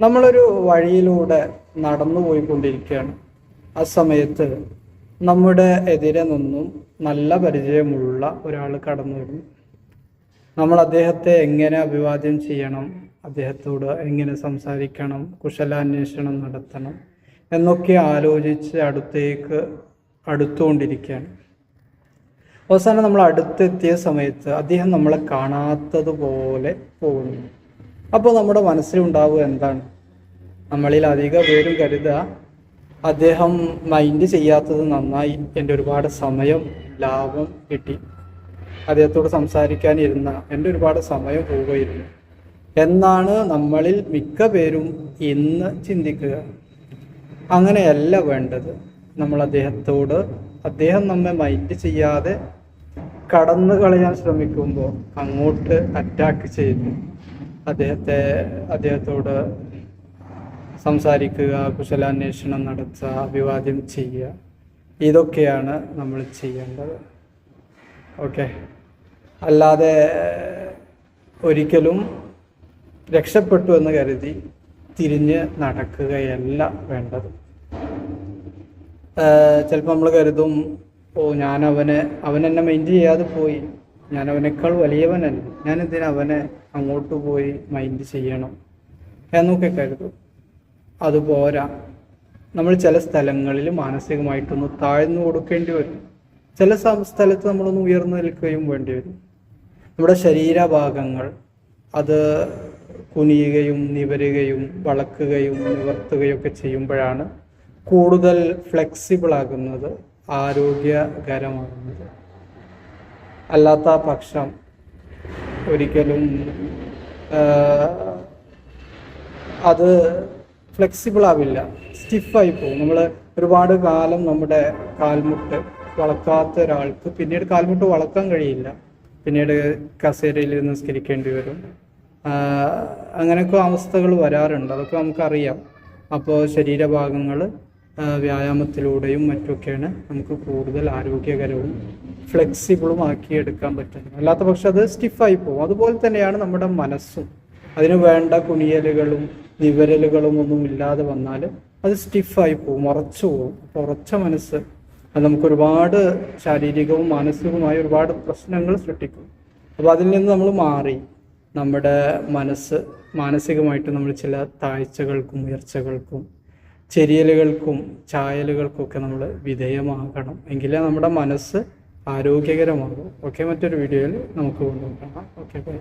നമ്മളൊരു വഴിയിലൂടെ നടന്നു പോയിക്കൊണ്ടിരിക്കുകയാണ്. ആ സമയത്ത് നമ്മുടെ എതിരെ നിന്നും നല്ല പരിചയമുള്ള ഒരാൾ കടന്നു വരുന്നു. നമ്മൾ അദ്ദേഹത്തെ എങ്ങനെ അഭിവാദ്യം ചെയ്യണം അദ്ദേഹത്തോട് എങ്ങനെ സംസാരിക്കണം കുശലാന്വേഷണം നടത്തണം എന്നൊക്കെ ആലോചിച്ച് അടുത്തേക്ക് അടുത്തുകൊണ്ടിരിക്കുകയാണ്. അവസാനം നമ്മൾ അടുത്തെത്തിയ സമയത്ത് അദ്ദേഹം നമ്മളെ കാണാത്തതുപോലെ പോകുന്നു. അപ്പോൾ നമ്മുടെ മനസ്സിലുണ്ടാവുക എന്താണ്? നമ്മളിൽ അധിക പേരും കരുതുക അദ്ദേഹം മൈൻഡ് ചെയ്യാത്തത് നന്നായി എന്റെ ഒരുപാട് സമയം ലാഭം കിട്ടി. അദ്ദേഹത്തോട് സംസാരിക്കാനിരുന്ന എന്റെ ഒരുപാട് സമയം പോവുകയിരുന്നു എന്നാണ് നമ്മളിൽ മിക്ക പേരും ഇന്ന് ചിന്തിക്കുക. അങ്ങനെയല്ല വേണ്ടത്. നമ്മൾ അദ്ദേഹത്തോട് അദ്ദേഹം നമ്മെ മൈൻഡ് ചെയ്യാതെ കടന്നു കളയാൻ ശ്രമിക്കുമ്പോൾ അങ്ങോട്ട് അറ്റാക്ക് ചെയ്യുന്നു. അദ്ദേഹത്തെ അദ്ദേഹത്തോട് സംസാരിക്കുക കുശലാന്വേഷണം നടത്തുക അഭിവാദ്യം ചെയ്യുക. ഇതൊക്കെയാണ് നമ്മൾ ചെയ്യേണ്ടത്. ഓക്കെ. അല്ലാതെ ഒരിക്കലും രക്ഷപ്പെട്ടു എന്ന് കരുതി തിരിഞ്ഞ് നടക്കുകയല്ല വേണ്ടത്. ചിലപ്പോൾ നമ്മൾ കരുതും ഓ ഞാൻ അവനെ അവൻ എന്നെ ചെയ്യാതെ പോയി. ഞാൻ അവനേക്കാൾ ഞാൻ എന്തിനാ അവനെ അങ്ങോട്ട് പോയി മൈൻഡ് ചെയ്യണം. എന്നൊക്കെ കരുതും അതുപോരാ നമ്മൾ ചില സ്ഥലങ്ങളിൽ മാനസികമായിട്ടൊന്ന് താഴ്ന്നു കൊടുക്കേണ്ടി വരും. ചില സ്ഥലത്ത് നമ്മളൊന്ന് ഉയർന്നു നിൽക്കുകയും വേണ്ടി വരും. നമ്മുടെ ശരീരഭാഗങ്ങൾ അത് കുനിയുകയും നിവരുകയും വളക്കുകയും നിവർത്തുകയും ഒക്കെ ചെയ്യുമ്പോഴാണ് കൂടുതൽ ഫ്ലെക്സിബിൾ ആകുന്നത് ആരോഗ്യകരമാകുന്നത്. അല്ലാത്ത പക്ഷം ഒരിക്കലും അത് ഫ്ലെക്സിബിൾ ആവില്ല. സ്റ്റിഫായി പോകും. നമ്മൾ ഒരുപാട് കാലം നമ്മുടെ കാൽമുട്ട് വളക്കാത്ത ഒരാൾക്ക് പിന്നീട് കാൽമുട്ട് വളക്കാൻ കഴിയില്ല. പിന്നീട് കസേരയിൽ നിസ്കരിക്കേണ്ടി വരും. അങ്ങനെയൊക്കെ അവസ്ഥകൾ വരാറുണ്ട്. അതൊക്കെ നമുക്കറിയാം. അപ്പോൾ ശരീരഭാഗങ്ങൾ വ്യായാമത്തിലൂടെയും മറ്റുമൊക്കെയാണ് നമുക്ക് കൂടുതൽ ആരോഗ്യകരവും ഫ്ലെക്സിബിളും ആക്കി എടുക്കാൻ പറ്റുന്നത് അല്ലാത്ത പക്ഷെ അത് സ്റ്റിഫായി പോകും. അതുപോലെ തന്നെയാണ് നമ്മുടെ മനസ്സും. അതിന് വേണ്ട കുണിയലുകളും നിവരലുകളും ഒന്നും ഇല്ലാതെ വന്നാൽ അത് സ്റ്റിഫായി പോകും ഉറച്ചു പോകും. അപ്പോൾ ഉറച്ച മനസ്സ് അത് നമുക്ക് ഒരുപാട് ശാരീരികവും മാനസികവുമായ ഒരുപാട് പ്രശ്നങ്ങൾ സൃഷ്ടിക്കും. അപ്പോൾ അതിൽ നിന്ന് നമ്മൾ മാറി നമ്മുടെ മനസ്സ് മാനസികമായിട്ട് നമ്മൾ ചില താഴ്ചകൾക്കും ഉയർച്ചകൾക്കും ചെരിയലുകൾക്കും ചായലുകൾക്കും ഒക്കെ നമ്മൾ വിധേയമാകണം. എങ്കിലേ നമ്മുടെ മനസ്സ് ആരോഗ്യകരമാകും. ഓക്കെ മറ്റൊരു വീഡിയോയിൽ നമുക്ക് കൊണ്ടുപോകാം ഓക്കെ ബൈ.